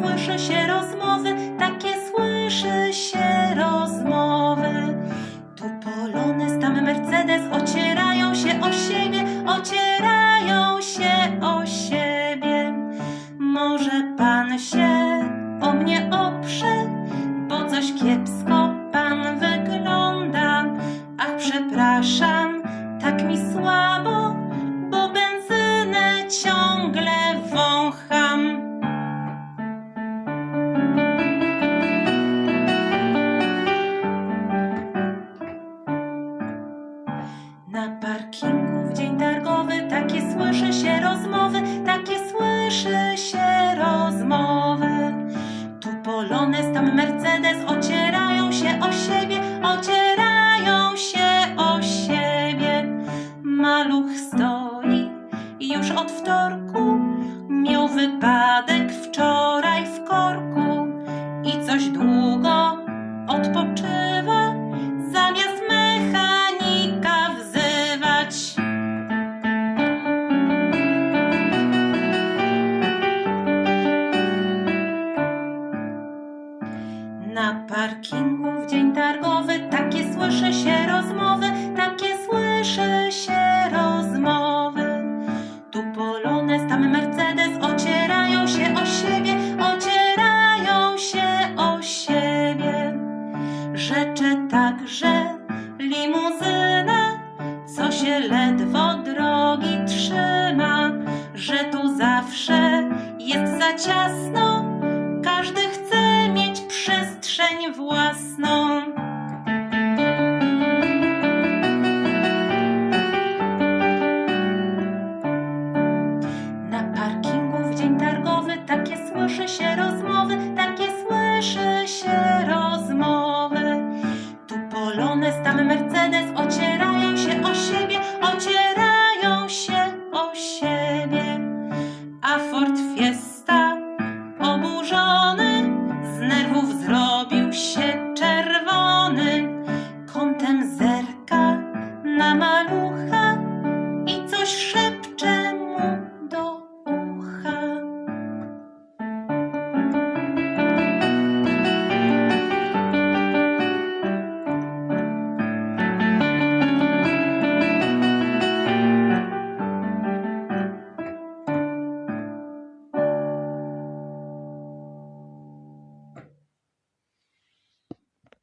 słyszy się rozmowy, takie słyszy się rozmowy. Tu Polonez, tam Mercedes, ocierają się o siebie, ocierają się o siebie. Może pan się o mnie oprze, bo coś kiepsko pan wygląda. Ach, przepraszam, tak mi słabo, parkingu w dzień targowy takie słyszy się rozmowy, takie słyszy się rozmowy. Tu Polonez, tam Mercedes, ocierają się o siebie, ocierają się o siebie. Maluch stoi już od wtorku, miał wypadek wczoraj w korku i coś długo odpoczywa, parkingu w dzień targowy takie słyszy się rozmowy, takie słyszy się rozmowy. Tu Polonez, tam Mercedes, ocierają się o siebie, ocierają się o siebie. Rzecze także limuzyna, co się ledwo drogi trzyma, że tu zawsze jest za ciasno, Na parkingu w dzień targowy takie słyszy się rozmowy, takie słyszy się rozmowy. Tu polonez, tam Mercedes ocierają się o siebie, ocierają się o siebie. A Ford Fiesta oburzony.